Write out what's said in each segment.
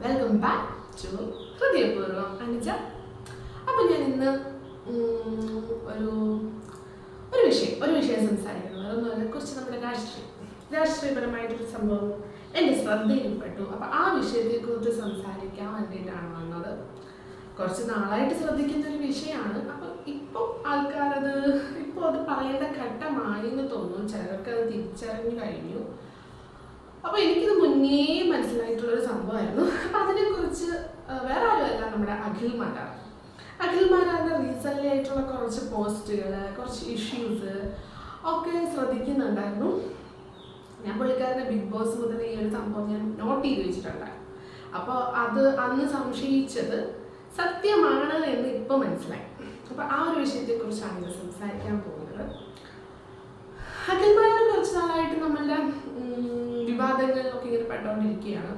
Welcome back to ഹൃദയപൂർവം അനുജ. അപ്പം ഞാൻ ഇന്ന് ഒരു ഒരു വിഷയം ഒരു വിഷയം സംസാരിക്കുന്നത് പറഞ്ഞാൽ കുറച്ച് നമ്മുടെ രാഷ്ട്രീയം രാഷ്ട്രീയപരമായിട്ടൊരു സംഭവം എന്റെ ശ്രദ്ധയിൽപ്പെട്ടു അപ്പം ആ വിഷയത്തെക്കുറിച്ച് സംസാരിക്കാൻ വേണ്ടിയിട്ടാണ് വന്നത്. കുറച്ച് നാളായിട്ട് ശ്രദ്ധിക്കുന്ന ഒരു വിഷയമാണ്. അപ്പം ഇപ്പോൾ ആൾക്കാരത് ഇപ്പോൾ അത് പറയേണ്ട ഘട്ടമായി എന്ന് തോന്നുന്നു. ചിലർക്ക് അത് തിരിച്ചറിഞ്ഞു കഴിഞ്ഞു. അപ്പോൾ എനിക്കിത് മുന്നേ മനസ്സിലായിട്ടുള്ള ഒരു സംഭവമായിരുന്നു. അപ്പൊ അതിനെക്കുറിച്ച് കുറിച്ച് വേറെ ആരുമല്ല നമ്മുടെ അഖിൽ മാരാർ. അഖിൽ മാരാറിന്റെ റീസെന്റ്ലി ആയിട്ടുള്ള കുറച്ച് പോസ്റ്റുകൾ കുറച്ച് ഇഷ്യൂസ് ഒക്കെ ശ്രദ്ധിക്കുന്നുണ്ടായിരുന്നു. ഞാൻ പുള്ളിക്കാരന്റെ ബിഗ് ബോസ് മുതൽ ഈ ഒരു സംഭവം ഞാൻ നോട്ട് ചെയ്ത് വെച്ചിട്ടുണ്ട്. അപ്പോൾ അത് അന്ന് സംശയിച്ചത് സത്യമാണ് എന്ന് ഇപ്പോൾ മനസ്സിലായി. അപ്പോൾ ആ ഒരു വിഷയത്തെക്കുറിച്ചാണ് ഇത് സംസാരിക്കാൻ പോകുന്നത്. അഖിൽ അഖിൽമാരെ കുറച്ച് നാളായിട്ട് നമ്മളുടെ വിവാദങ്ങളിലൊക്കെ ഇങ്ങനെ പെട്ടുകൊണ്ടിരിക്കുകയാണ്.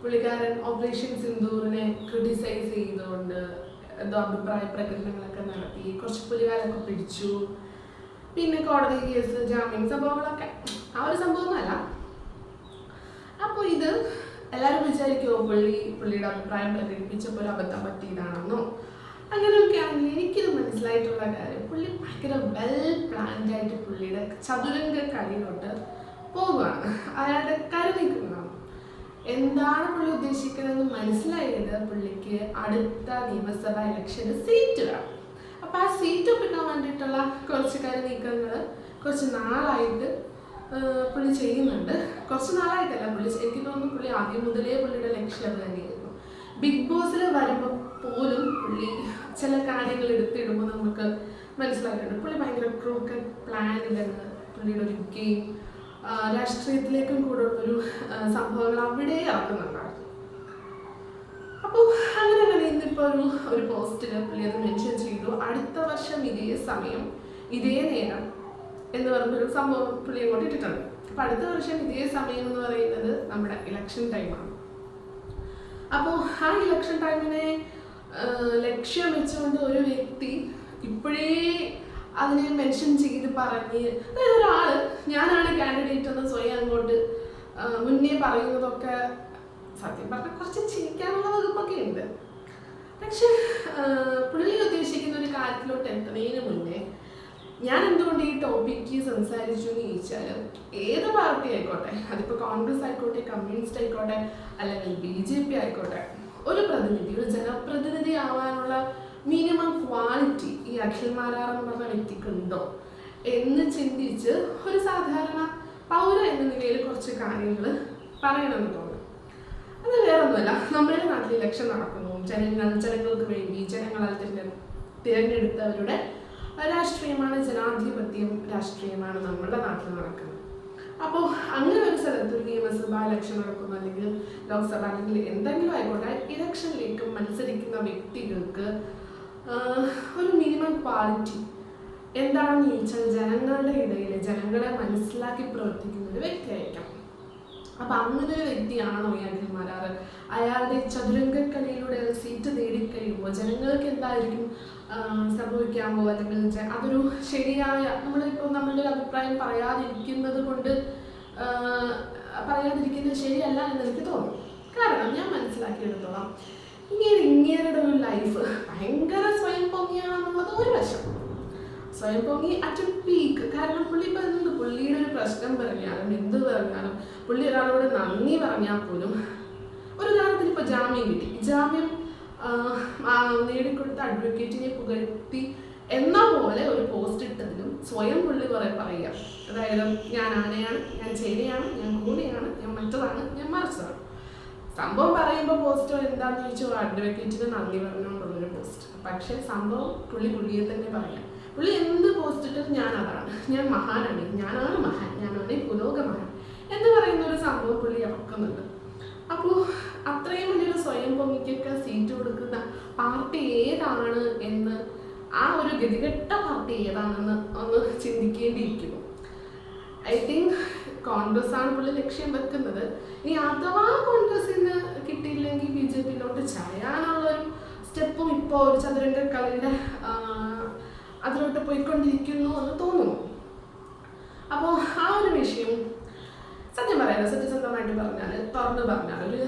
പുള്ളിക്കാരൻ ഓപ്പറേഷൻ സിന്ദൂറിനെ ക്രിട്ടിസൈസ് ചെയ്തുകൊണ്ട് എന്തോ അഭിപ്രായ പ്രകടനങ്ങളൊക്കെ നടത്തി. കുറച്ച് പുലികാരൊക്കെ പിടിച്ചു. പിന്നെ കോടതി കേസ് ജാമ്യം സംഭവങ്ങളൊക്കെ. ആ ഒരു സംഭവമൊന്നുമല്ല. അപ്പോൾ ഇത് എല്ലാവരും വിചാരിക്കുമോ പുള്ളി പുള്ളിയുടെ അഭിപ്രായം പ്രകടിപ്പിച്ചപ്പോൾ അബദ്ധം പറ്റിയതാണെന്നോ? അങ്ങനെയൊക്കെ ആണെങ്കിൽ എനിക്കിത് മനസ്സിലായിട്ടുള്ള കാര്യം. പുള്ളി ഭയങ്കര വെൽ പ്ലാൻഡ് ആയിട്ട് പുള്ളിയുടെ ചതുരംഗ കളിയിലോട്ട് പോകുകയാണ് അയാളുടെ കരുതിക്കുന്നതാണ് എന്താണ് പുള്ളി ഉദ്ദേശിക്കുന്നതെന്ന് മനസ്സിലായത് പുള്ളിക്ക് അടുത്ത നിയമസഭാ ഇലക്ഷന് സീറ്റ് വേണം. അപ്പം ആ സീറ്റ് ഒപ്പിക്കാൻ വേണ്ടിയിട്ടുള്ള കുറച്ച് കരു നീക്കങ്ങൾ കുറച്ച് നാളായിട്ട് പുള്ളി ചെയ്യുന്നുണ്ട്. കുറച്ച് നാളായിട്ടല്ല പുള്ളി എനിക്ക് തോന്നുന്നു പുള്ളി ആദ്യം മുതലേ പുള്ളിയുടെ ലക്ഷ്യം തന്നെയായിരുന്നു. ബിഗ് ബോസിൽ വരുമ്പോൾ പോലും പുള്ളി ചില കാര്യങ്ങൾ എടുത്തിടുമ്പോൾ നമുക്ക് മനസ്സിലാക്കിയിട്ടുണ്ട് പുള്ളി ഭയങ്കര ക്രൂക്കഡ് പ്ലാനിലാണ് പുള്ളിയുടെ ഒരു ഗെയിം രാഷ്ട്രീയത്തിലേക്കും കൂടെ ഒരു സംഭവങ്ങൾ അവിടെ ആക്കുന്നുണ്ടായിരുന്നു അപ്പോൾ അങ്ങനെ അങ്ങനെ ഇന്നിപ്പോൾ ഒരു ഒരു പോസ്റ്റിൽ പുള്ളി അത് മെൻഷൻ ചെയ്തു. അടുത്ത വർഷം ഇതേ സമയം ഇതേ നേരം എന്ന് പറഞ്ഞൊരു സംഭവം പുള്ളി അങ്ങോട്ട് ഇട്ടിട്ടുണ്ട്. അപ്പം അടുത്ത വർഷം ഇതേ സമയം എന്ന് പറയുന്നത് നമ്മുടെ ഇലക്ഷൻ ടൈമാണ് അപ്പോൾ ആ ഇലക്ഷൻ ടൈമിനെ ലക്ഷ്യം വെച്ചുകൊണ്ട് ഒരു വ്യക്തി ഇപ്പോഴേ അതിനെ മെൻഷൻ ചെയ്ത് പറഞ്ഞ് അതായത് ഒരാൾ ഞാനാണ് കാൻഡിഡേറ്റ് എന്ന് സ്വയം അങ്ങോട്ട് മുന്നേ പറയുന്നതൊക്കെ സത്യം പറഞ്ഞാൽ കുറച്ച് ചിരിക്കാനുള്ള വകുപ്പൊക്കെ ഉണ്ട്. പക്ഷെ പുള്ളി ഉദ്ദേശിക്കുന്ന ഒരു കാര്യത്തിലോട്ട് എത്തുന്നതിന് മുന്നേ ഞാൻ എന്തുകൊണ്ട് ഈ ടോപ്പിക്ക് സംസാരിച്ചു എന്ന് ചോദിച്ചാൽ ഏത് പാർട്ടി ആയിക്കോട്ടെ അതിപ്പോൾ കോൺഗ്രസ് ആയിക്കോട്ടെ കമ്മ്യൂണിസ്റ്റ് ആയിക്കോട്ടെ അല്ലെങ്കിൽ ബി ജെ പി ആയിക്കോട്ടെ ഒരു പ്രതിനിധി ഒരു ജനപ്രതിനിധി ആവാനുള്ള മിനിമം ക്വാളിറ്റി ഈ അഖിൽ മാരാർ എന്ന് പറഞ്ഞ വ്യക്തിക്ക് ഉണ്ടോ എന്ന് ചിന്തിച്ച് ഒരു സാധാരണ പൗര എന്ന നിലയിൽ കുറച്ച് കാര്യങ്ങൾ പറയണമെന്ന് തോന്നുന്നു. അത് വേറൊന്നുമല്ല. നമ്മുടെ നാട്ടിൽ ഇലക്ഷൻ നടക്കുന്നു. ജനങ്ങൾ ജനങ്ങൾക്ക് വേണ്ടി ജനങ്ങളാൽ തിരഞ്ഞെ തിരഞ്ഞെടുത്തവരുടെ രാഷ്ട്രീയമാണ് ജനാധിപത്യം രാഷ്ട്രീയമാണ് നമ്മുടെ നാട്ടിൽ നടക്കുന്നത്. അപ്പോൾ അങ്ങനെ ഒരു സ്ഥലത്ത് ഒരു നിയമസഭാ ഇലക്ഷൻ നടക്കുന്നു അല്ലെങ്കിൽ ലോക്സഭ അല്ലെങ്കിൽ എന്തെങ്കിലും ആയിക്കോട്ടെ ഇലക്ഷനിലേക്ക് മത്സരിക്കുന്ന വ്യക്തികൾക്ക് ഒരു മിനിമം ക്വാളിറ്റി എന്താണെന്ന് ചോദിച്ചാൽ ജനങ്ങളുടെ ഇടയിൽ ജനങ്ങളെ മനസ്സിലാക്കി പ്രവർത്തിക്കുന്ന ഒരു വ്യക്തിയായിരിക്കാം. അപ്പൊ അങ്ങനെ ഒരു വ്യക്തിയാണോ അഖിൽ മാരാറ് അയാളുടെ ചതുരംഗക്കലയിലൂടെ അയാൾ സീറ്റ് നേടിക്കഴിയുമ്പോൾ ജനങ്ങൾക്ക് എന്തായിരിക്കും സംഭവിക്കാമോ? അല്ലെങ്കിൽ അതൊരു ശരിയായ നമ്മളിപ്പോൾ നമ്മളുടെ ഒരു അഭിപ്രായം പറയാതിരിക്കുന്നത് കൊണ്ട് പറയാതിരിക്കുന്നത് ശരിയല്ല എന്ന് എനിക്ക് തോന്നും. കാരണം ഞാൻ മനസ്സിലാക്കിയെടുത്തോളാം. ഇങ്ങനെ ഇങ്ങേരുടെ ഒരു ലൈഫ് ഭയങ്കര സ്വയം പൊങ്ങിയാണെന്നുള്ളത് ഒരു വശം. സ്വയം പൊങ്ങി അറ്റ് പീക്ക് കാരണം പുള്ളി എന്ത് പുള്ളിയുടെ ഒരു പ്രശ്നം പറഞ്ഞാലും എന്ത് പറഞ്ഞാലും പുള്ളി ഒരാളോട് നന്ദി പറഞ്ഞാൽ പോലും ഒരു ഉദാഹരണത്തിന് ഇപ്പോൾ ജാമ്യം കിട്ടി. ജാമ്യം നേടിക്കൊടുത്ത അഡ്വക്കേറ്റിനെ പുകഴ്ത്തി എന്ന പോലെ ഒരു പോസ്റ്റ് ഇട്ടതിലും സ്വയം പുള്ളി കുറെ പറയുക. അതായത് ഞാൻ ആനയാണ് ഞാൻ ചേനയാണ് ഞാൻ കൂടിയാണ് ഞാൻ മറ്റതാണ് ഞാൻ മറിച്ചതാണ്. സംഭവം പറയുമ്പോൾ പോസ്റ്റോ എന്താന്ന് ചോദിച്ചു അഡ്വക്കേറ്റിന് നന്ദി പറഞ്ഞുകൊണ്ടുള്ളൊരു പോസ്റ്റ് പക്ഷെ സംഭവം പുള്ളി പുള്ളിയെ തന്നെ പറയാം പുള്ളി എന്ത് പോസ്റ്റ് ഇട്ടത് ഞാൻ അതാണ്. ഞാൻ മഹാനാണ്. ഞാനാണ് മഹാൻ. ഞാനാണ് പുലോക മഹാൻ എന്ന് പറയുന്ന ഒരു സംഭവം പുള്ളി ഇറക്കുന്നുണ്ട് അപ്പോൾ അത്രയും വലിയൊരു സ്വയം പൊങ്ങിക്കൊക്കെ സീറ്റ് കൊടുക്കുന്ന പാർട്ടി ഏതാണ് എന്ന് ആ ഒരു ഗതികെട്ട പാർട്ടി ഏതാണെന്ന് ഒന്ന് ചിന്തിക്കേണ്ടിയിരിക്കുന്നു. ഐ തിങ്ക് കോൺഗ്രസ് ആണ് പുള്ളി ലക്ഷ്യം വെക്കുന്നത്. ഇനി അഥവാ കോൺഗ്രസിന് കിട്ടിയില്ലെങ്കിൽ ബി ജെ പിയിലോട്ട് ചായാനുള്ളൊരു സ്റ്റെപ്പും ഇപ്പോൾ ഒരു ചന്ദ്രന്റെ കളിയുടെ അതിലോട്ട് പോയിക്കൊണ്ടിരിക്കുന്നു എന്ന് തോന്നുന്നു. അപ്പോൾ ആ ഒരു വിഷയം സത്യം പറയാലോ സത്യസന്ധമായിട്ട് പറഞ്ഞാൽ തുറന്നു പറഞ്ഞാൽ ഒരു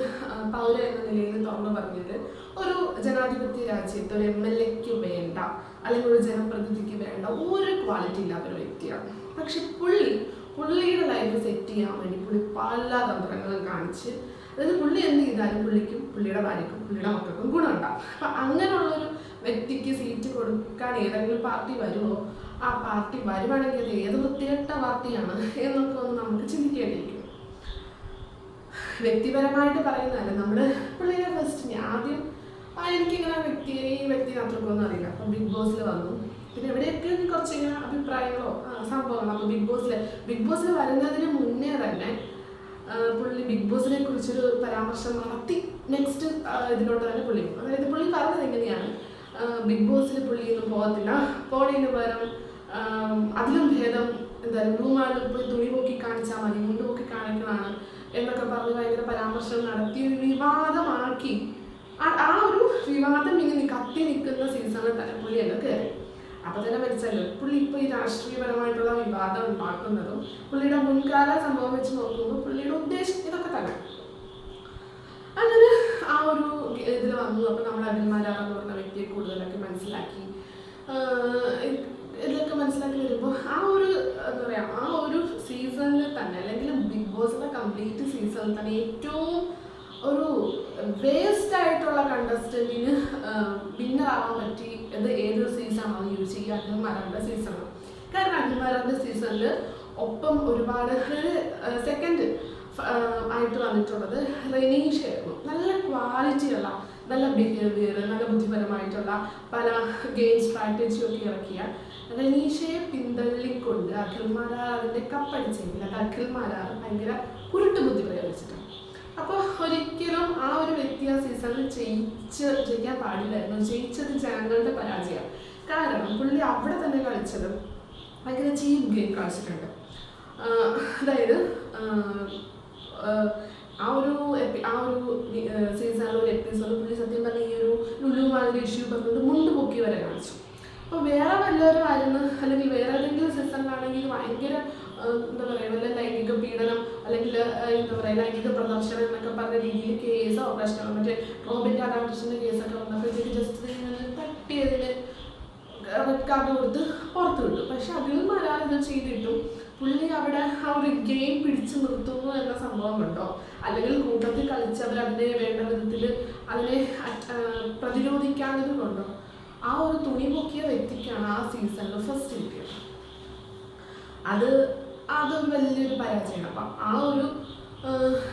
പൗര എന്ന നിലയിൽ തുറന്നു പറഞ്ഞാൽ ഒരു ജനാധിപത്യ രാജ്യത്ത് ഒരു എം എൽ എക്ക് വേണ്ട അല്ലെങ്കിൽ ഒരു ജനപ്രതിനിധിക്ക് വേണ്ട ഒരു ക്വാളിറ്റി ഇല്ലാത്ത ഒരു വ്യക്തിയാണ്. പക്ഷെ പുള്ളി പുള്ളിയുടെ ലൈഫ് സെറ്റ് ചെയ്യാൻ വേണ്ടി പുള്ളി പല തന്ത്രങ്ങളും കാണിച്ച് അതായത് പുള്ളി എന്ത് ചെയ്താലും പുള്ളിക്കും പുള്ളിയുടെ ഭാര്യക്കും പുള്ളിയുടെ മക്കൾക്കും ഗുണമുണ്ടാവും. അപ്പം അങ്ങനെയുള്ളൊരു വ്യക്തിക്ക് സീറ്റ് കൊടുക്കാൻ ഏതെങ്കിലും പാർട്ടി വരുമോ? ആ പാർട്ടി വരുവാണെങ്കിൽ അത് ഏത് വൃത്തികെട്ട പാർട്ടിയാണ് എന്നൊക്കെ ഒന്ന് നമുക്ക് ചിന്തിക്കേണ്ടിയിരിക്കും. വ്യക്തിപരമായിട്ട് പറയുന്നതല്ല നമ്മൾ പുള്ളിയെ ഫസ്റ്റ് ആദ്യം ആ എനിക്കിങ്ങനെ വ്യക്തി ഈ വ്യക്തിനെ അത്രക്കൊന്നും അറിയില്ല. അപ്പം ബിഗ് ബോസിൽ വന്നു. പിന്നെ എവിടെയൊക്കെ കുറച്ച് ഇങ്ങനെ അഭിപ്രായങ്ങളോ സംഭവങ്ങളോ. അപ്പോൾ ബിഗ് ബോസിൽ ബിഗ് ബോസിൽ വരുന്നതിന് മുന്നേ തന്നെ പുള്ളി ബിഗ് ബോസിനെ കുറിച്ചൊരു പരാമർശം നടത്തി നെക്സ്റ്റ് ഇതിലോട്ട് തന്നെ പുള്ളി. അതായത് പുള്ളി പറഞ്ഞത് എങ്ങനെയാണ് ബിഗ് ബോസിൽ പുള്ളി ഒന്നും പോകത്തില്ല. പോണേന് പകരം അതിലും ഭേദം എന്തായാലും റൂമാണ് പോയി തുണി പൊക്കി കാണിച്ചാൽ മതി മുണ്ട് പൊക്കി കാണിക്കണമാണ് എന്നൊക്കെ പറഞ്ഞ് ഭയങ്കര പരാമർശം നടത്തി ഒരു വിവാദമാക്കി. ആ- ആ ഒരു വിവാദം ഇങ്ങനെ കത്തി നിൽക്കുന്ന സീസണിൽ തന്നെ പുള്ളി എന്നൊക്കെ കയറി. അപ്പൊ തന്നെ മനസ്സിലല്ലോ പുള്ളി ഇപ്പൊ ഈ രാഷ്ട്രീയപരമായിട്ടുള്ള വിവാദം ഉണ്ടാക്കുന്നതും പുള്ളിയുടെ മുൻകാല സംഭവം വെച്ച് നോക്കുമ്പോൾ പുള്ളിയുടെ ഉദ്ദേശം ഇതൊക്കെ തന്നെ. അങ്ങനെ ആ ഒരു ഇതിൽ വന്നു. അപ്പൊ നമ്മൾ അഖിൽമാരാണെന്ന് പറഞ്ഞ വ്യക്തിയെ കൂടുതലൊക്കെ മനസ്സിലാക്കി. ഇതിലൊക്കെ മനസ്സിലാക്കി വരുമ്പോൾ ആ ഒരു എന്താ പറയാ ആ ഒരു സീസണിൽ തന്നെ അല്ലെങ്കിൽ ബിഗ് ബോസിന്റെ കംപ്ലീറ്റ് സീസണിൽ തന്നെ ഏറ്റവും ഒരു വേസ്റ്റ് ആയിട്ടുള്ള കണ്ടസ്റ്റന്റിന് വിന്നർ ആവാൻ പറ്റി ഈ അഖിൽമാരാന്റെ സീസണാണ് കാരണം അഖിൽമാരാന്റെ സീസണിൽ ഒപ്പം ഒരുപാട് സെക്കൻഡ് ആയിട്ട് വന്നിട്ടുള്ളത് റെനീഷ് ആയിരുന്നു. നല്ല ക്വാളിറ്റിയുള്ള നല്ല ബിഹേവിയർ നല്ല ബുദ്ധിപരമായിട്ടുള്ള പല ഗെയിം സ്ട്രാറ്റജിയൊക്കെ ഇറക്കിയ റെനീഷയെ പിന്തള്ളിക്കൊണ്ട് അഖിൽ മാരാറിന്റെ കപ്പടിച്ചെങ്കിൽ അത് അഖിൽമാരാർ ഭയങ്കര കുരുട്ട് ബുദ്ധി പ്രയോഗിച്ചിട്ടാണ് അപ്പോൾ ഒരിക്കലും ആ ഒരു വ്യക്തി ആ സീസണിൽ ജയിച്ച് ജയിക്കാൻ പാടില്ലായിരുന്നു. ജയിച്ചത് ജനങ്ങളുടെ പരാജയം കാരണം പുള്ളി അവിടെ തന്നെ കളിച്ചത് ഭയങ്കര ചീപ്പ് ഗെയിം കളിച്ചിട്ടുണ്ട്. അതായത് ആ ഒരു ആ ഒരു സീസണിൽ ഒരു എപ്പിസോഡ് പുള്ളി സത്യം പറഞ്ഞ ഈ ഒരു ലുലുമാരുടെ ഇഷ്യൂ പറഞ്ഞത് മുണ്ട് പൊക്കി വരെ കാണിച്ചു. അപ്പോൾ വേറെ വല്ലവരും ആയിരുന്നു അല്ലെങ്കിൽ വേറെ ഏതെങ്കിലും സീസണിലാണെങ്കിൽ ഭയങ്കര എന്താ പറയുക വല്ല ലൈംഗിക പീഡനം അല്ലെങ്കിൽ എന്താ പറയുക ലൈംഗിക പ്രദർശനം എന്നൊക്കെ പറഞ്ഞ രീതിയിൽ കേസോ പ്രശ്നമോ മറ്റേ റോബിൻ അഡാപ്റ്റേഷന്റെ കേസൊക്കെ വന്നപ്പോഴത്തേക്ക് ജസ്റ്റ് തട്ടിയതിന് റെഡ് കാർഡ് കൊടുത്ത് പുറത്ത് വിട്ടു പക്ഷെ അതിലും മലയാളം ചെയ്തിട്ടും. പുള്ളി അവിടെ ആ ഒരു ഗെയിം പിടിച്ചു നിർത്തുന്നു എന്ന സംഭവം ഉണ്ടോ? അല്ലെങ്കിൽ കൂട്ടത്തിൽ കളിച്ചവർ അതിനെ വേണ്ട വിധത്തിൽ അതിനെ പ്രതിരോധിക്കാഞ്ഞത് ആ ഒരു തുണി പൊക്കിയ വ്യക്തിക്കാണ് ആ സീസണിൽ ഫസ്റ്റ് കിട്ടിയത്. അത് അതൊരു വലിയൊരു പരാജയമാണ്. അപ്പം ആ ഒരു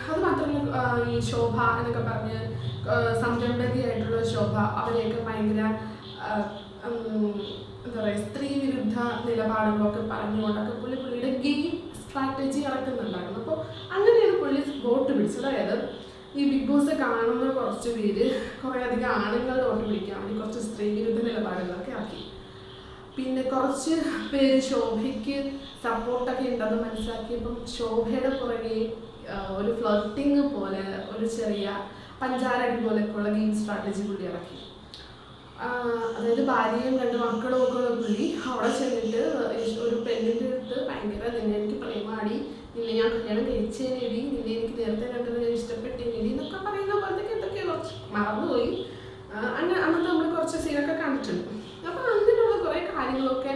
അത് മാത്രമല്ല ഈ ശോഭ എന്നൊക്കെ പറഞ്ഞ് സംരംഭകയായിട്ടുള്ള ശോഭ അവരെയൊക്കെ ഭയങ്കര എന്താ പറയുക സ്ത്രീ വിരുദ്ധ നിലപാടുകളൊക്കെ പറഞ്ഞുകൊണ്ടൊക്കെ പുള്ളി പുള്ളിയുടെ ഗെയിം സ്ട്രാറ്റജി ഇറക്കുന്നുണ്ടായിരുന്നു അപ്പോൾ അങ്ങനെയാണ് പുള്ളി വോട്ട് പിടിച്ചത്. അതായത് ഈ ബിഗ് ബോസ് കാണുന്ന കുറച്ച് പേര് കുറേ അധികം ആണുങ്ങൾ വോട്ട് പിടിക്കാൻ വേണ്ടി കുറച്ച് സ്ത്രീ വിരുദ്ധ നിലപാടുകളൊക്കെ ആക്കി. പിന്നെ കുറച്ച് പേര് ശോഭയ്ക്ക് സപ്പോർട്ടൊക്കെ ഉണ്ടെന്ന് മനസ്സിലാക്കിയപ്പം ശോഭയുടെ പുറകെ ഒരു ഫ്ലർട്ടിങ് പോലെ ഒരു ചെറിയ പഞ്ചാരടി പോലെയൊക്കെയുള്ള ഗെയിം സ്ട്രാറ്റജി കൂടി ഇറക്കി. അതായത് ഭാര്യയും രണ്ട് മക്കളും ഒക്കെ പുള്ളി അവിടെ ചെന്നിട്ട് ഒരു പെണ്ണിന്റെ അടുത്ത് ഭയങ്കര നിന്നെ എനിക്ക് പ്രേമാടി നിന്നെ ഞാൻ കല്യാണം കഴിച്ചേനേടി നിന്നെ എനിക്ക് നേരത്തെ കണ്ടത് ഞാൻ ഇഷ്ടപ്പെട്ടേനേടി എന്നൊക്കെ പറയുന്ന പോലത്തേക്ക് എന്തൊക്കെയോ മറന്നുപോയി. അങ്ങനെ അന്നത്തെ നമ്മൾ കുറച്ച് സീനൊക്കെ കണ്ടിട്ടുണ്ട്. അപ്പോൾ അങ്ങനെയുള്ള കുറേ കാര്യങ്ങളൊക്കെ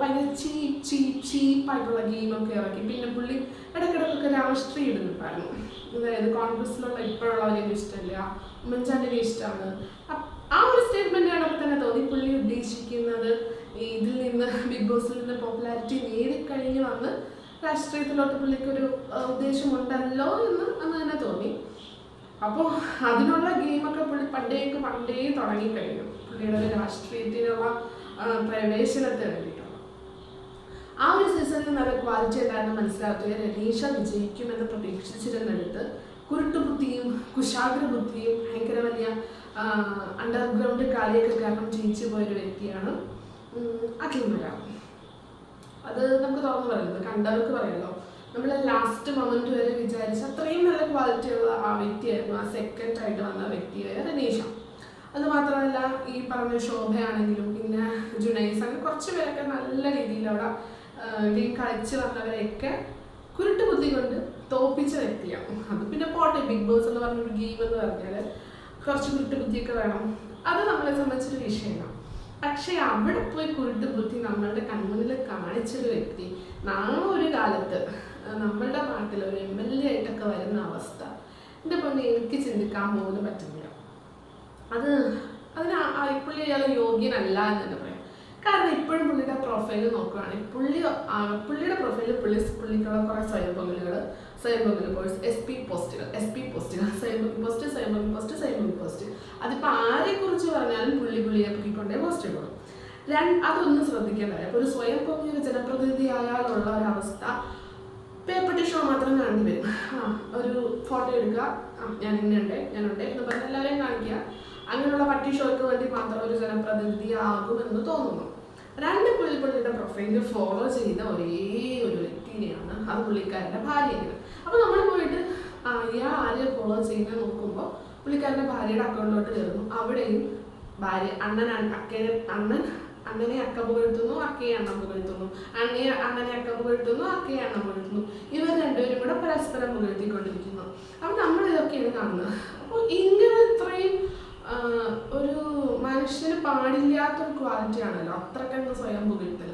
ഭയങ്കര ചീപ്പ് ചീപ്പ് ചീപ്പായിട്ടുള്ള ഗെയിമൊക്കെ ഇറക്കി. പിന്നെ പുള്ളി ഇടയ്ക്കിടയ്ക്കൊക്കെ രാഷ്ട്രീയം ഇടുന്നുണ്ടായിരുന്നു അതായത് കോൺഗ്രസ്സിലുള്ള ഇപ്പോഴുള്ളവരെ ഇഷ്ടമില്ല ഉമ്മൻചാണ്ടിനെ ഇഷ്ടമാണ്. അപ്പ- ആ ഒരു സ്റ്റേറ്റ്മെന്റ് അപ്പൊ തന്നെ തോന്നി പുള്ളി ഉദ്ദേശിക്കുന്നത് ഇതിൽ നിന്ന് ബിഗ് ബോസിൽ നിന്ന് പോപ്പുലാരിറ്റി നേടിക്കഴിഞ്ഞ് വന്ന് രാഷ്ട്രീയത്തിലോട്ട് പുള്ളിക്കൊരു ഉദ്ദേശം ഉദ്ദേശമുണ്ടല്ലോ എന്ന് അന്ന് തന്നെ തോന്നി. അപ്പോൾ അതിനുള്ള ഗെയിമൊക്കെ പുള്ളി പണ്ടേക്ക് പണ്ടേ തുടങ്ങിക്കഴിഞ്ഞു. പുള്ളിയുടെ ഒരു രാഷ്ട്രീയത്തിനുള്ള പ്രവേശനത്തെ ആ ഒരു സീസണിൽ നല്ല ക്വാളിറ്റി ഉണ്ടായിരുന്ന മനസ്സിലാക്കുക രനീഷ വിജയിക്കുമെന്ന് പ്രതീക്ഷിച്ചിരുന്നെടുത്ത് കുരുട്ടുബുദ്ധിയും കുശാഗ്രബുദ്ധിയും ഭയങ്കര വലിയ അണ്ടർഗ്രൗണ്ട് കളിയൊക്കെ കാരണം ജയിച്ചു പോയൊരു വ്യക്തിയാണ്. അഖിൽ അത് നമുക്ക് തുറന്നു പറയുന്നത് കണ്ടവർക്ക് പറയാലോ. നമ്മൾ ലാസ്റ്റ് മൊമെന്റ് വരെ വിചാരിച്ച അത്രയും നല്ല ക്വാളിറ്റി ഉള്ള ആ വ്യക്തിയായിരുന്നു ആ സെക്കൻഡ് ആയിട്ട് വന്ന വ്യക്തിയായ രനീഷ. അത് മാത്രമല്ല ഈ പറഞ്ഞ ശോഭയാണെങ്കിലും പിന്നെ ജുനൈസ് അങ്ങനെ കുറച്ച് പേരൊക്കെ നല്ല രീതിയിൽ അവിടെ ഗെയിം കളിച്ച് വന്നവരെയൊക്കെ കുരുട്ട് ബുദ്ധി കൊണ്ട് തോപ്പിച്ച വ്യക്തിയാണ്. അത് പിന്നെ പോട്ടെ ബിഗ് ബോസ് എന്ന് പറഞ്ഞൊരു ഗെയിം എന്ന് പറഞ്ഞാൽ കുറച്ച് കുരുട്ട് ബുദ്ധിയൊക്കെ വേണം. അത് നമ്മളെ സംബന്ധിച്ചൊരു വിഷയമാണ്. പക്ഷേ അവിടെ പോയി കുരുട്ട് ബുദ്ധി നമ്മളുടെ കൺമുന്നിൽ കാണിച്ചൊരു വ്യക്തി നാളെ ഒരു കാലത്ത് നമ്മളുടെ നാട്ടിൽ ഒരു എം എൽ എ ആയിട്ടൊക്കെ വരുന്ന അവസ്ഥ. എന്റെ പൊന്നെ എനിക്ക് ചിന്തിക്കാൻ പോലും പറ്റുന്നില്ല. അത് അതിന് പുള്ളി അയാൾ യോഗ്യനല്ല എന്ന് തന്നെ പറയാം. കാരണം ഇപ്പോഴും പുള്ളിയുടെ പ്രൊഫൈൽ നോക്കുകയാണെങ്കിൽ പുള്ളി പുള്ളിയുടെ പ്രൊഫൈലിൽ പുള്ളി പുള്ളിക്കുള്ള കുറേ സ്വയംഭംഗലുകൾ സ്വയംഭംഗൽ കോഴ്സ് എസ് പി പോസ്റ്റുകൾ എസ് പി പോസ്റ്റുകൾ സ്വയംഭംഗി പോസ്റ്റ് സ്വയംഭംഗി പോസ്റ്റ് സ്വയംഭംഗി പോസ്റ്റ് അതിപ്പോൾ ആരെക്കുറിച്ച് പറഞ്ഞാലും പുള്ളി പുള്ളിയെ പൊക്കിക്കൊണ്ടേ പോസ്റ്റ് ഇടണം രണ്ട് അതൊന്നും ശ്രദ്ധിക്കേണ്ടത് അപ്പോൾ ഒരു സ്വയം ഒരു ജനപ്രതിനിധി ആയാലുള്ള ഒരവസ്ഥ പേപ്പർ ടിഷോ മാത്രം കാണേണ്ടി വരും. ആ ഒരു ഫോട്ടോ എടുക്കുക. ആ ഞാൻ ഇന്നുണ്ട് ഞാനുണ്ട് എന്ന് പറഞ്ഞ് എല്ലാവരെയും കാണിക്കുക. അങ്ങനെയുള്ള പട്ടി ഷോയ്ക്ക് വേണ്ടി മാത്രം ഒരു ജനപ്രതിനിധി ആകുമെന്ന് തോന്നുന്നു. രണ്ട് പുള്ളി പുള്ളിയുടെ പ്രൊഫൈലിൽ ഫോളോ ചെയ്ത ഒരേ ഒരു വ്യക്തിനെയാണ് അത് പുള്ളിക്കാരന്റെ ഭാര്യയാണ് അപ്പോൾ നമ്മൾ പോയിട്ട് ഇയാൾ ആരെയും ഫോളോ ചെയ്യുന്നത് നോക്കുമ്പോൾ പുള്ളിക്കാരന്റെ ഭാര്യയുടെ അക്കൗണ്ടിലോട്ട് കയറുന്നു അവിടെയും ഭാര്യ അണ്ണൻ അക്കേനെ അണ്ണൻ അങ്ങനെ അക്ക പുകഴ്ത്തുന്നു അക്കയെ അണ്ണൻ പുകഴ്ത്തുന്നു. അങ്ങനെ അണ്ണനെ അക്ക പുകഴ്ത്തുന്നു അക്കയെ അണ്ണൻ പുകഴ്ത്തുന്നു. ഇവർ രണ്ടുപേരും കൂടെ പരസ്പരം പുകഴ്ത്തിക്കൊണ്ടിരിക്കുന്നു. അപ്പം നമ്മൾ ഇതൊക്കെയാണ് കാണുന്നത്. അപ്പോൾ ഇങ്ങനെ ഇത്രയും ഒരു മനുഷ്യന് പാടില്ലാത്തൊരു ക്വാളിറ്റി ആണല്ലോ. അത്രക്കങ്ങ് സ്വയം പുകഴ്ത്തൽ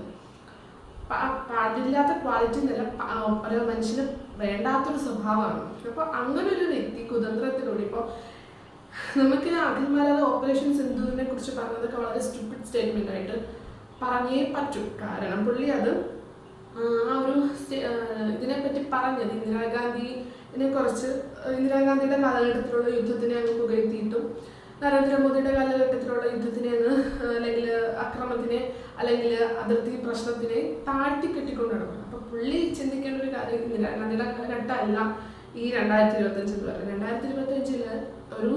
പാടില്ലാത്ത ക്വാളിറ്റി എന്നല്ല ഒരു മനുഷ്യന് വേണ്ടാത്തൊരു സ്വഭാവമാണ്. അപ്പോൾ അങ്ങനെ ഒരു വ്യക്തി കുതന്ത്രത്തിലൂടെ ഇപ്പോൾ നമുക്ക് അഖിൽമാരാതെ ഓപ്പറേഷൻ സിന്ധുവിനെ കുറിച്ച് പറഞ്ഞതൊക്കെ വളരെ സ്റ്റുപ്പിഡ് സ്റ്റേറ്റ്മെന്റ് ആയിട്ട് പറഞ്ഞേ പറ്റൂ. കാരണം പുള്ളി അത് ആ ഒരു ഇതിനെ പറ്റി ഇതിനെപ്പറ്റി പറഞ്ഞത് ഇന്ദിരാഗാന്ധിനെ കുറിച്ച് ഇന്ദിരാഗാന്ധിയുടെ കാലഘട്ടത്തിലുള്ള യുദ്ധത്തിനെ അങ്ങ് പുകഴ്ത്തിയിട്ടും നരേന്ദ്രമോദിയുടെ കാലഘട്ടത്തിലുള്ള യുദ്ധത്തിനെ അക്രമത്തിനെ അല്ലെങ്കിൽ അതിർത്തി പ്രശ്നത്തിനെ താഴ്ത്തി കെട്ടിക്കൊണ്ട് നടക്കണം. അപ്പൊ പുള്ളി ചിന്തിക്കേണ്ട ഒരു കാര്യം ഇന്ദിരാഗാന്ധിയുടെ കാലഘട്ടമല്ല ഈ രണ്ടായിരത്തി ഇരുപത്തഞ്ച് എന്ന് പറയുന്നത്. രണ്ടായിരത്തി ഇരുപത്തഞ്ചിൽ ഒരു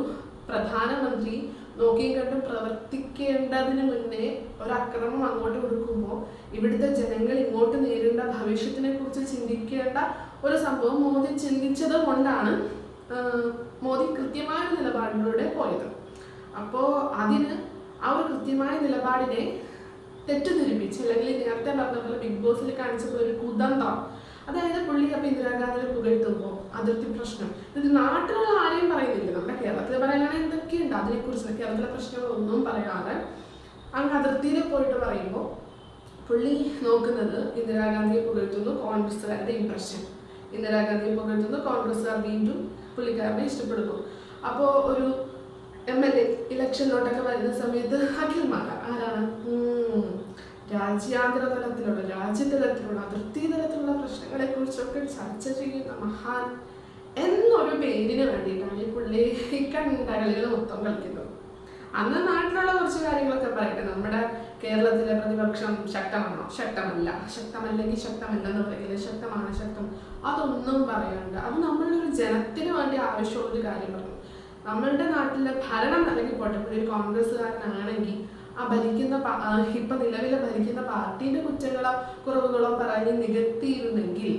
പ്രധാനമന്ത്രി നോക്കിയും കണ്ടും പ്രവർത്തിക്കേണ്ടതിന് മുന്നേ ഒരു അക്രമം അങ്ങോട്ട് കൊടുക്കുമ്പോൾ ഇവിടുത്തെ ജനങ്ങൾ ഇങ്ങോട്ട് നേരിടേണ്ട ഭവിഷ്യത്തിനെ കുറിച്ച് ചിന്തിക്കേണ്ട ഒരു സംഭവം മോദി ചിന്തിച്ചത് കൊണ്ടാണ് മോദി കൃത്യമായ നിലപാടിലൂടെ പോയത്. അപ്പോൾ അതിന് ആ ഒരു കൃത്യമായ നിലപാടിനെ തെറ്റിദ്ധരിപ്പിച്ച് അല്ലെങ്കിൽ നേരത്തെ പറഞ്ഞ പോലെ ബിഗ് ബോസിൽ കാണിച്ചപ്പോൾ ഒരു കുതന്ത്രം. അതായത് പുള്ളി അപ്പൊ ഇന്ദിരാഗാന്ധിയെ പുകഴ്ത്തുമ്പോൾ അതിർത്തി പ്രശ്നം. ഇത് നാട്ടിലുള്ള ആരെയും പറയുന്നില്ല. നമ്മുടെ കേരളത്തിൽ പറയാനാണെങ്കിൽ എന്തൊക്കെയുണ്ട് അതിനെക്കുറിച്ച്? കേരളത്തിലെ പ്രശ്നങ്ങളൊന്നും പറയാതെ അങ്ങ് അതിർത്തിയിൽ പോയിട്ട് പറയുമ്പോൾ പുള്ളി നോക്കുന്നത് ഇന്ദിരാഗാന്ധിയെ പുകഴ്ത്തുന്നു കോൺഗ്രസ്സുകാരുടെ ഇംപ്രഷൻ ഇന്ദിരാഗാന്ധിയെ പുകഴ്ത്തുന്നു കോൺഗ്രസ്സുകാർ വീണ്ടും പുള്ളിക്കാരനെ ഇഷ്ടപ്പെടുന്നു. അപ്പോൾ ഒരു എം എൽ എ ഇലക്ഷനിലോട്ടൊക്കെ വരുന്ന സമയത്ത് അഖിൽ മാല ആരാണ്? രാജ്യാന്തര തലത്തിലുള്ള രാജ്യതലത്തിലുള്ള അതിർത്തി തലത്തിലുള്ള പ്രശ്നങ്ങളെ കുറിച്ചൊക്കെ ചർച്ച ചെയ്യുന്ന മഹാൻ എന്നൊരു പേരിന് വേണ്ടിയിട്ടാണ് ഈ പുള്ളി കണ്ടകളികൾ മൊത്തം കളിക്കുന്നത്. അന്ന് നാട്ടിലുള്ള കുറച്ച് കാര്യങ്ങളൊക്കെ പറയട്ടെ. നമ്മുടെ കേരളത്തിലെ പ്രതിപക്ഷം ശക്തമാണോ? ശക്തമല്ല. ശക്തമല്ലെങ്കിൽ ശക്തമല്ലെന്ന് പറയില്ല ശക്തമാണ് ശക്തം. അതൊന്നും പറയാണ്ട്. അത് നമ്മളൊരു ജനത്തിന് വേണ്ടി ആവശ്യമുള്ള ഒരു കാര്യം പറഞ്ഞു. നമ്മളുടെ നാട്ടിലെ ഭരണം അല്ലെങ്കിൽ പോട്ടെ. പുള്ളി ഒരു കോൺഗ്രസ്സുകാരനാണെങ്കിൽ ആ ഭരിക്കുന്ന ഇപ്പൊ നിലവിലെ ഭരിക്കുന്ന പാർട്ടിന്റെ കുറ്റങ്ങളോ കുറവുകളോ പറഞ്ഞ് നികത്തിയിരുന്നെങ്കിൽ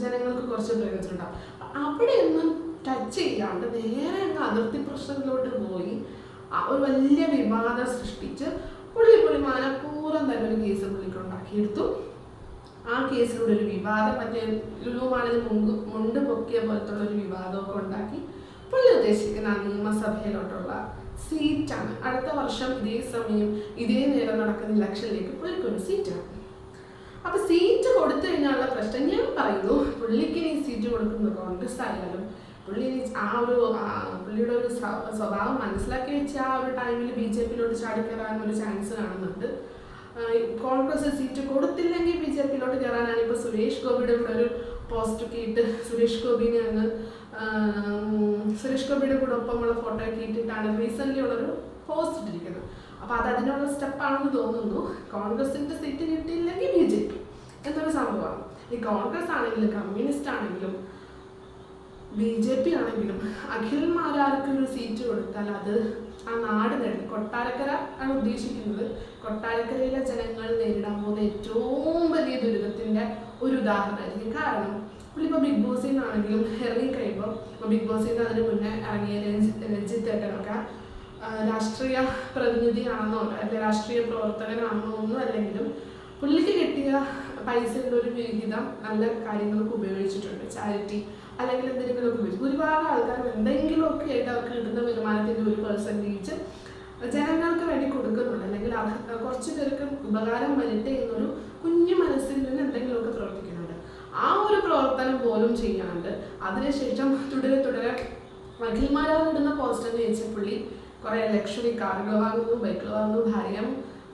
ജനങ്ങൾക്ക് കുറച്ച് പ്രയോജനം ഉണ്ടാവും. അവിടെയൊന്നും ടച്ച് ചെയ്യാണ്ട് നേരെ അങ്ങ് അതിർത്തി പ്രശ്നത്തിലോട്ട് പോയി ഒരു വലിയ വിവാദം സൃഷ്ടിച്ച് പുള്ളി പുള്ളി മനഃപൂർവം തന്നെ ഒരു കേസ് പുള്ളിക്ക് ഉണ്ടാക്കിയെടുത്തു. ആ കേസിലൂടെ ഒരു വിവാദം മറ്റേ ലുലുമാണിന് മുമ്പ് മുണ്ട് പൊക്കിയ പോലത്തുള്ള ഒരു വിവാദമൊക്കെ ഉണ്ടാക്കി. പുള്ളി ഉദ്ദേശിക്കുന്ന നിയമസഭയിലോട്ടുള്ള സീറ്റാണ്. അടുത്ത വർഷം ഇതേ സമയം ഇതേ നേരം നടക്കുന്ന ഇലക്ഷനിലേക്ക് പുള്ളിക്കൊരു സീറ്റാണ്. അപ്പൊ സീറ്റ് കൊടുത്തു കഴിഞ്ഞാലുള്ള പ്രശ്നം ഞാൻ പറയുന്നു. പുള്ളിക്ക് ഇനി സീറ്റ് കൊടുക്കുന്നത് കോൺഗ്രസ് ആയാലും പുള്ളി ആ ഒരു പുള്ളിയുടെ ഒരു സ്വഭാവം മനസ്സിലാക്കി വെച്ച് ആ ഒരു ടൈമിൽ ബി ജെ പിയിലോട്ട് ചാടിക്കയറാൻ ഒരു ചാൻസ് കാണുന്നുണ്ട്. കോൺഗ്രസ് സീറ്റ് കൊടുത്തില്ലെങ്കിൽ ബി ജെ പിയിലോട്ട് കയറാനാണ് ഇപ്പൊ സുരേഷ് ഗോപിയുടെ ഇവിടെ ഒരു പോസ്റ്റ് ഇട്ട് സുരേഷ് ഗോപിനെ അങ്ങ് സുരേഷ് ഗോപിയുടെ കൂടെ ഒപ്പമുള്ള ഫോട്ടോ ഒക്കെ ഇട്ടിട്ടാണ് റീസെന്റ് ഉള്ളൊരു പോസ്റ്റ് ഇട്ടിരിക്കുന്നത്. അപ്പൊ അത് അതിനുള്ള സ്റ്റെപ്പാണെന്ന് തോന്നുന്നു. കോൺഗ്രസിന്റെ സീറ്റ് കിട്ടിയില്ലെങ്കിൽ ബി ജെ പി എന്നൊരു സംഭവമാണ്. ഈ കോൺഗ്രസ് ആണെങ്കിലും കമ്മ്യൂണിസ്റ്റ് ആണെങ്കിലും ബി ജെ പി ആണെങ്കിലും അഖിൽമാരാർക്കും ഒരു സീറ്റ് കൊടുത്താൽ അത് ആ നാട് നേടും. കൊട്ടാരക്കര ആണ് ഉദ്ദേശിക്കുന്നത്. കൊട്ടാരക്കരയിലെ ജനങ്ങൾ നേരിടാൻ പോകുന്ന ഏറ്റവും വലിയ ദുരിതത്തിന്റെ ഒരു ഉദാഹരണമായിരിക്കും. കാരണം പുള്ളി ഇപ്പോൾ ബിഗ് ബോസിൽ നിന്നാണെങ്കിലും ഇറങ്ങി കഴിയുമ്പോൾ ബിഗ് ബോസിൽ നിന്ന് അതിന് മുന്നേ ഇറങ്ങിയ രഞ്ജിത്ത് ഏട്ടനൊക്കെ രാഷ്ട്രീയ പ്രതിനിധിയാണെന്നോ അല്ലെ രാഷ്ട്രീയ പ്രവർത്തകനാണെന്നോ ഒന്നും അല്ലെങ്കിലും പുള്ളിക്ക് കിട്ടിയ പൈസയുടെ ഒരു വിഹിതം നല്ല കാര്യങ്ങൾക്ക് ഉപയോഗിച്ചിട്ടുണ്ട്. ചാരിറ്റി അല്ലെങ്കിൽ എന്തെങ്കിലുമൊക്കെ ഉപയോഗിച്ചു. ഒരുപാട് ആൾക്കാർ എന്തെങ്കിലുമൊക്കെ ആയിട്ട് അവർക്ക് കിട്ടുന്ന വരുമാനത്തിന്റെ ഒരു പെർസെന്റേജ് ജനങ്ങൾക്ക് വേണ്ടി കൊടുക്കുന്നുണ്ട്. അല്ലെങ്കിൽ കുറച്ച് പേർക്ക് ഉപകാരം വരട്ടെ എന്നൊരു കുഞ്ഞു മനസ്സിൽ നിന്ന് എന്തെങ്കിലുമൊക്കെ പ്രവർത്തിക്കുന്നുണ്ട് ആ ഒരു പ്രവർത്തനം പോലും ചെയ്യാണ്ട് അതിനുശേഷം തുടരെ തുടരെ അഖിൽമാരാവിടുന്ന പോസ്റ്റർ ജയിച്ച പുള്ളി കുറെ ലക്ഷറി കാറുകൾ വാങ്ങുന്നു ബൈക്കുകൾ വാങ്ങുന്നു ഭാര്യ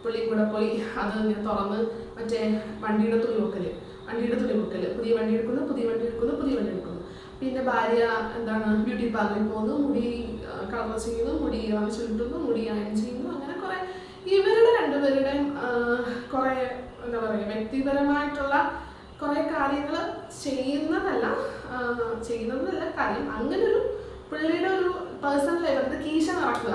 പുള്ളി കൂടെ പോയി അത് ഇങ്ങനെ തുറന്ന് മറ്റേ വണ്ടിയുടെ തുണി വെക്കൽ വണ്ടിയുടെ തുണി വെക്കൽ. പുതിയ വണ്ടി എടുക്കുന്നു പുതിയ വണ്ടി എടുക്കുന്നു പുതിയ വണ്ടി എടുക്കുന്നു. പിന്നെ ഭാര്യ എന്താണ് ബ്യൂട്ടി പാർലറിൽ പോകുന്നു മുടി കളർ ചെയ്യുന്നു മുടി ചുരുട്ടുന്നു മുടി അയൺ ചെയ്യുന്നു അങ്ങനെ കുറെ ഇവരുടെ രണ്ടുപേരുടെയും കുറെ എന്താ പറയുക വ്യക്തിപരമായിട്ടുള്ള കുറെ കാര്യങ്ങൾ ചെയ്യുന്നതല്ല ചെയ്യുന്നതല്ല കാര്യം അങ്ങനെ ഒരു പുള്ളിയുടെ ഒരു പേഴ്സണൽ ലൈഫ് അതായത് കീശ നടക്കുക.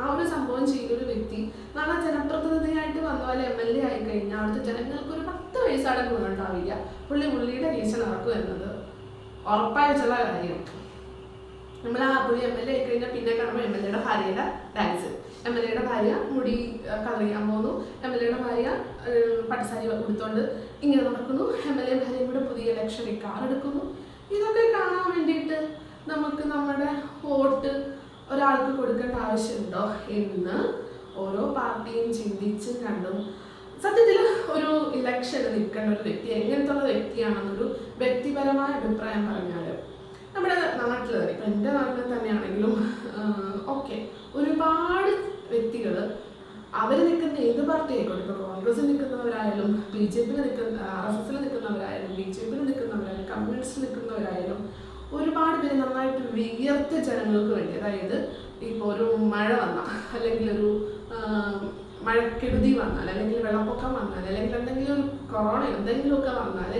ആ ഒരു സംഭവം ചെയ്യുന്ന ഒരു വ്യക്തി നാളെ ജനപ്രതിനിധിയായിട്ട് വന്ന പോലെ എം എൽ എ ആയി കഴിഞ്ഞാൽ അവിടുത്തെ ജനങ്ങൾക്ക് ഒരു പത്ത് വയസ്സാടെ ഗുണമുണ്ടാവില്ല പുള്ളി പുള്ളിയുടെ കീശ നടക്കും എന്നത് ഉറപ്പായിട്ടുള്ള കാര്യം. നമ്മൾ ആ പുള്ളി എം എൽ എ ആയി കഴിഞ്ഞാൽ പിന്നെ കാണുമ്പോൾ എം എൽ എയുടെ ഭാര്യയുടെ ഡാൻസ് എം എൽ എയുടെ ഭാര്യ മുടി കളയാൻ പോകുന്നു. എം എൽ എയുടെ ഭാര്യ പട്ടുസാരി കൊടുത്തോണ്ട് ഇങ്ങനെ നടക്കുന്നു. എം എൽ എ ഭാര്യയും കൂടെ പുതിയ ലക്ഷറി കാർ എടുക്കുന്നു. ഇതൊക്കെ കാണാൻ വേണ്ടിയിട്ട് നമുക്ക് നമ്മുടെ വോട്ട് ഒരാൾക്ക് കൊടുക്കേണ്ട ആവശ്യമുണ്ടോ എന്ന് ഓരോ പാർട്ടിയും ചിന്തിച്ചും കണ്ടും. സത്യത്തിൽ ഒരു ഇലക്ഷന് നിൽക്കേണ്ട ഒരു വ്യക്തി എങ്ങനത്തെ ഉള്ള വ്യക്തിയാണെന്നൊരു വ്യക്തിപരമായ അഭിപ്രായം പറഞ്ഞാൽ നമ്മുടെ നാട്ടിൽ തന്നെ ഇപ്പം എന്റെ നാട്ടിൽ തന്നെയാണെങ്കിലും ഓക്കെ ഒരുപാട് വ്യക്തികൾ അവർ നിൽക്കുന്ന ഏത് പാർട്ടി ആയിക്കോട്ടെ ഇപ്പോൾ കോൺഗ്രസിൽ നിൽക്കുന്നവരായാലും ബി ജെ പിയിൽ നിൽക്കുന്ന ആർ എസ് എസിൽ നിൽക്കുന്നവരായാലും ബി ജെ പിയിൽ നിൽക്കുന്നവരായാലും കമ്മ്യൂണിസ്റ്റിൽ നിൽക്കുന്നവരായാലും ഒരുപാട് പേര് നന്നായിട്ട് വിയർത്ത് ജനങ്ങൾക്ക് വേണ്ടി അതായത് ഇപ്പോൾ ഒരു മഴ വന്ന അല്ലെങ്കിൽ ഒരു മഴക്കെടുതി വന്നാൽ അല്ലെങ്കിൽ വെള്ളപ്പൊക്കം വന്നാൽ അല്ലെങ്കിൽ എന്തെങ്കിലും ഒരു കൊറോണ എന്തെങ്കിലുമൊക്കെ വന്നാൽ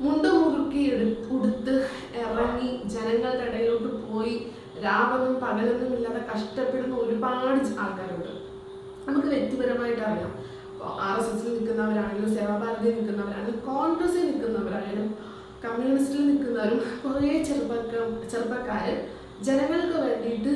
മുണ്ട് മുറുക്കി എടു- ഉടുത്ത് ഇറങ്ങി ജനങ്ങളുടെ ഇടയിലോട്ട് പോയി രാവൊന്നും പകലൊന്നും ഇല്ലാതെ കഷ്ടപ്പെടുന്ന ഒരുപാട് ആൾക്കാരുണ്ട്. നമുക്ക് വ്യക്തിപരമായിട്ട് അറിയാം. ആർ എസ് എസിൽ നിൽക്കുന്നവരാണെങ്കിലും സേവാഭാരതിയിൽ നിൽക്കുന്നവരാണെങ്കിലും കോൺഗ്രസിൽ നിൽക്കുന്നവരായാലും കമ്മ്യൂണിസ്റ്റിൽ നിൽക്കുന്നവരും കുറേ ചെറുപ്പക്ക ചെറുപ്പക്കാർ ജനങ്ങൾക്ക് വേണ്ടിയിട്ട്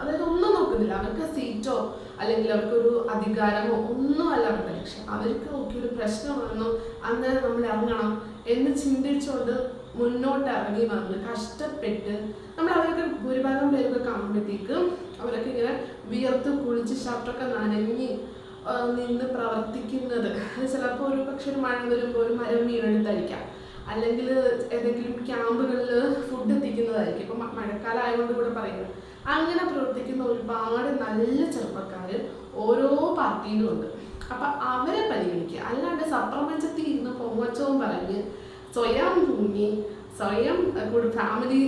അതായത് ഒന്നും നോക്കുന്നില്ല. അവർക്ക് സീറ്റോ അല്ലെങ്കിൽ അവർക്കൊരു അധികാരമോ ഒന്നും അല്ല അവരുടെ ലക്ഷ്യം. അവർക്ക് ഒക്കെ ഒരു പ്രശ്നമാണെന്നോ അന്നേരം നമ്മൾ ഇറങ്ങണം എന്ന് ചിന്തിച്ചുകൊണ്ട് മുന്നോട്ട് ഇറങ്ങി വന്ന് കഷ്ടപ്പെട്ട് നമ്മൾ അവരൊക്കെ ഭൂരിഭാഗം പേരൊക്കെ കാണുമ്പോഴത്തേക്കും അവരൊക്കെ ഇങ്ങനെ വിയർത്ത് കുളിച്ച് ഷർട്ടൊക്കെ നനഞ്ഞ് നിന്ന് പ്രവർത്തിക്കുന്നത്. ചിലപ്പോൾ ഒരു പക്ഷെ ഒരു മഴ വരുമ്പോൾ ഒരു മരം വീണെടുത്തായിരിക്കാം. അല്ലെങ്കിൽ ഏതെങ്കിലും ക്യാമ്പുകളിൽ ഫുഡ് എത്തിക്കുന്നതായിരിക്കും. ഇപ്പം മഴക്കാലം ആയതുകൊണ്ട് കൂടെ പറയുന്നത്. അങ്ങനെ പ്രവർത്തിക്കുന്ന ഒരുപാട് നല്ല ചെറുപ്പക്കാർ ഓരോ പാർട്ടിയിലും ഉണ്ട് അപ്പൊ അവരെ പരിഗണിക്കുക. അല്ലാണ്ട് സപ്രപഞ്ചത്തിൽ ഇരുന്ന് പൊങ്ങച്ചവും പറഞ്ഞ് സ്വയം തൂങ്ങി സ്വയം ഫാമിലി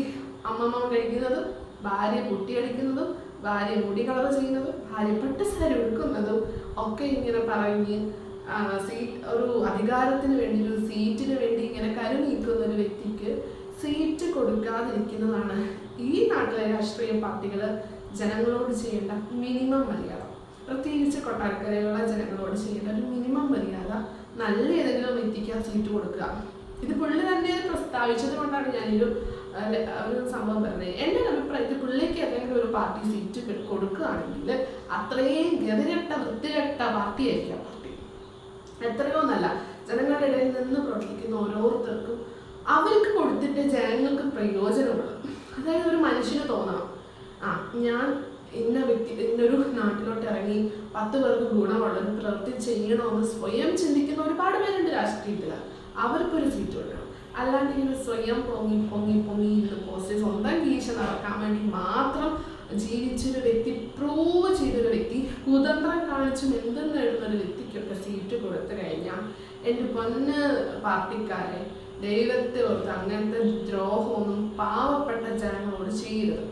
അമ്മമ്മ കഴിക്കുന്നതും ഭാര്യ കുട്ടിയടിക്കുന്നതും ഭാര്യ മുടി കളർ ചെയ്യുന്നതും ഭാര്യ പെട്ട സാരി ഉടുക്കുന്നതും ഒക്കെ ഇങ്ങനെ പറഞ്ഞ് സീറ്റ് ഒരു അധികാരത്തിന് വേണ്ടി ഒരു സീറ്റിന് വേണ്ടി ഇങ്ങനെ കരു നീക്കുന്ന ഒരു വ്യക്തിക്ക് സീറ്റ് കൊടുക്കാതിരിക്കുന്നതാണ് ഈ നാട്ടിലെ രാഷ്ട്രീയ പാർട്ടികൾ ജനങ്ങളോട് ചെയ്യേണ്ട മിനിമം മര്യാദ. പ്രത്യേകിച്ച് കൊട്ടാരക്കരയിലുള്ള ജനങ്ങളോട് ചെയ്യേണ്ട ഒരു മിനിമം മര്യാദ നല്ല ഏതെങ്കിലും വ്യക്തിക്ക് സീറ്റ് കൊടുക്കുക. ഇത് പുള്ളി തന്നെ പ്രസ്താവിച്ചത് കൊണ്ടാണ് ഞാനൊരു ഒരു സംഭവം പറഞ്ഞത് എന്റെ അഭിപ്രായത്തിൽ പുള്ളിക്ക് ഏതെങ്കിലും ഒരു പാർട്ടി സീറ്റ് കൊടുക്കുകയാണെങ്കിൽ അത്രയും ഗതികെട്ട വൃത്തികെട്ട പാർട്ടി ആയിരിക്കും ആ പാർട്ടി. എത്രയോ നല്ല. ജനങ്ങളുടെ ഇടയിൽ നിന്ന് പ്രവർത്തിക്കുന്ന ഓരോരുത്തർക്കും അവർക്ക് കൊടുത്തിട്ട് ജനങ്ങൾക്ക് പ്രയോജനമുള്ളത് അതായത് ഒരു മനുഷ്യന് തോന്നണം. ആ ഞാൻ ഇന്ന വ്യക്തി ഇന്നൊരു നാട്ടിലോട്ട് ഇറങ്ങി പത്ത് പേർക്ക് ഗുണമുള്ളത് പ്രവൃത്തി ചെയ്യണമെന്ന് സ്വയം ചിന്തിക്കുന്ന ഒരുപാട് പേരുണ്ട് രാഷ്ട്രീയത്തിൽ അവർക്കൊരു സീറ്റ് കൊടുക്കണം. അല്ലാണ്ട് ഇങ്ങനെ സ്വയം പൊങ്ങി പൊങ്ങി പൊങ്ങി പോസ്റ്റ് സ്വന്തം കീശ നടക്കാൻ വേണ്ടി മാത്രം ജീവിച്ചൊരു വ്യക്തി പ്രൂവ് ചെയ്തൊരു വ്യക്തി കുതന്ത്രം കാണിച്ച് എന്തെന്ന് എഴുതുന്നൊരു വ്യക്തിക്കൊക്കെ സീറ്റ് കൊടുത്തു കഴിഞ്ഞാൽ എന്റെ പൊന്ന് പാർട്ടിക്കാരെ ദൈവത്തെ ഓർത്ത് അങ്ങനത്തെ ദ്രോഹമൊന്നും പാവപ്പെട്ട ജനങ്ങളോട് ചെയ്യരുത്.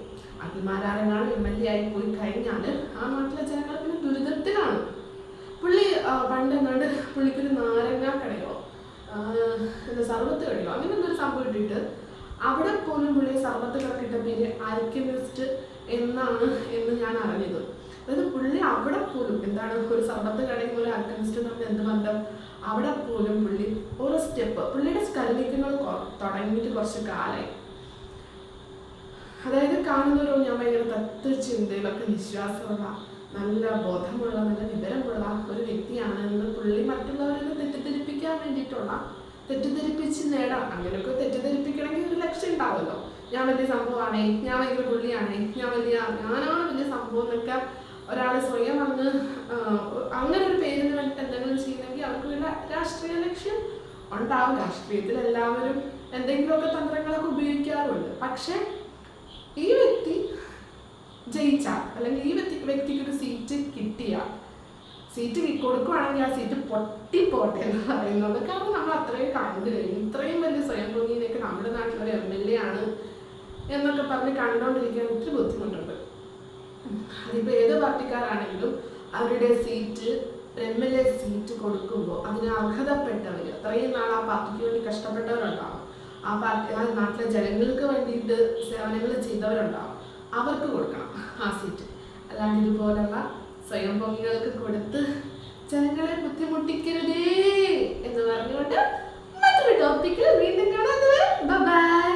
അഭിമാനാരങ്ങാണ് എം എൽ എ ആയി പോയി കഴിഞ്ഞാൽ ആ നാട്ടിലെ ജനങ്ങൾ പിന്നെ ദുരിതത്തിലാണ്. പുള്ളി ആ, പണ്ട് എങ്ങാണ്ട് പുള്ളിക്കൊരു നാരങ്ങ കടയോ എന്താ സർവത്ത് കടയോ അങ്ങനെ എന്തൊരു സംഭവം ഇട്ടിട്ട് അവിടെ പോലും പുള്ളി സർവത്ത് കിടക്കിട്ട പേര് ആൽക്കമിസ്റ്റ് എന്നാണ് എന്ന് ഞാൻ അറിഞ്ഞത്. അതായത് പുള്ളി അവിടെ പോലും എന്താണ് ഒരു സർവത്ത് കടയും ഒരു ആൽക്കമിസ്റ്റ് തമ്മിൽ എന്ത് ബന്ധം? അവിടെ പോലും പുള്ളി ഓരോ സ്റ്റെപ്പ് പുള്ളിയുടെ സ്കൽവിക്കുന്നത് തുടങ്ങിയിട്ട് കുറച്ച് കാലമായി അതായത് കാണുന്നവരോ ഞാൻ ഭയങ്കര തത്വ ചിന്തയിലൊക്കെ വിശ്വാസമുള്ള നല്ല ബോധമുള്ള നല്ല വിവരമുള്ള ഒരു വ്യക്തിയാണ് എന്ന് പുള്ളി മറ്റുള്ളവരെ തെറ്റിദ്ധരിപ്പിക്കാൻ വേണ്ടിയിട്ടുള്ള തെറ്റിദ്ധരിപ്പിച്ച് നേടാം. അങ്ങനെയൊക്കെ തെറ്റിദ്ധരിപ്പിക്കണമെങ്കിൽ ഒരു ലക്ഷ്യം ഉണ്ടാവുമല്ലോ ഞാൻ വലിയ സംഭവമാണേ ഞാൻ ഭയങ്കര പുള്ളിയാണേ ഞാൻ വലിയ ഞാനാണ് വലിയ സംഭവം എന്നൊക്കെ ഒരാൾ സ്വയം വന്ന് അങ്ങനെ ഒരു പേരിന് വേണ്ടിയിട്ട് എന്തെങ്കിലും ചെയ്യണമെങ്കിൽ അവർക്ക് വേണ്ട രാഷ്ട്രീയ ലക്ഷ്യം ഉണ്ടാവും. രാഷ്ട്രീയത്തിൽ എല്ലാവരും എന്തെങ്കിലുമൊക്കെ തന്ത്രങ്ങളൊക്കെ ഉപയോഗിക്കാറുണ്ട്. പക്ഷെ ഈ വ്യക്തി ജയിച്ചാൽ അല്ലെങ്കിൽ ഈ വ്യക്തി വ്യക്തിക്ക് ഒരു സീറ്റ് കിട്ടിയ സീറ്റ് കൊടുക്കുവാണെങ്കിൽ ആ സീറ്റ് പൊട്ടിപ്പോട്ടെ എന്ന് പറയുന്നത്. കാരണം നമ്മൾ അത്രയും കണ്ടു കഴിഞ്ഞു. ഇത്രയും വലിയ സ്വയം ഭൂമിയിലേക്ക് നമ്മുടെ നാട്ടിലൊരു എം എൽ എ ആണ് എന്നൊക്കെ പറഞ്ഞ് കണ്ടുകൊണ്ടിരിക്കാൻ ഒത്തിരി ബുദ്ധിമുട്ടുണ്ട്. അതിപ്പോൾ ഏത് പാർട്ടിക്കാരാണെങ്കിലും അവരുടെ seat M L A seat കൊടുക്കുമ്പോൾ അതിന് അർഹതപ്പെട്ടവർ അത്രയും നാൾ ആ പാർട്ടിക്ക് വേണ്ടി കഷ്ടപ്പെട്ടവരുണ്ടാവും. ആ പാർട്ടി ആ നാട്ടിലെ ജനങ്ങൾക്ക് വേണ്ടിയിട്ട് സേവനങ്ങൾ ചെയ്തവരുണ്ടാവും. അവർക്ക് കൊടുക്കണം ആ സീറ്റ് അല്ലാണ്ട് ഇതുപോലുള്ള സ്വയം ഭംഗികൾക്ക് കൊടുത്ത് ജനങ്ങളെ ബുദ്ധിമുട്ടിക്കരുതേ എന്ന് പറഞ്ഞുകൊണ്ട് മറ്റൊരു ടോപ്പിക്കിൽ വീണ്ടും കാണാം. ബൈ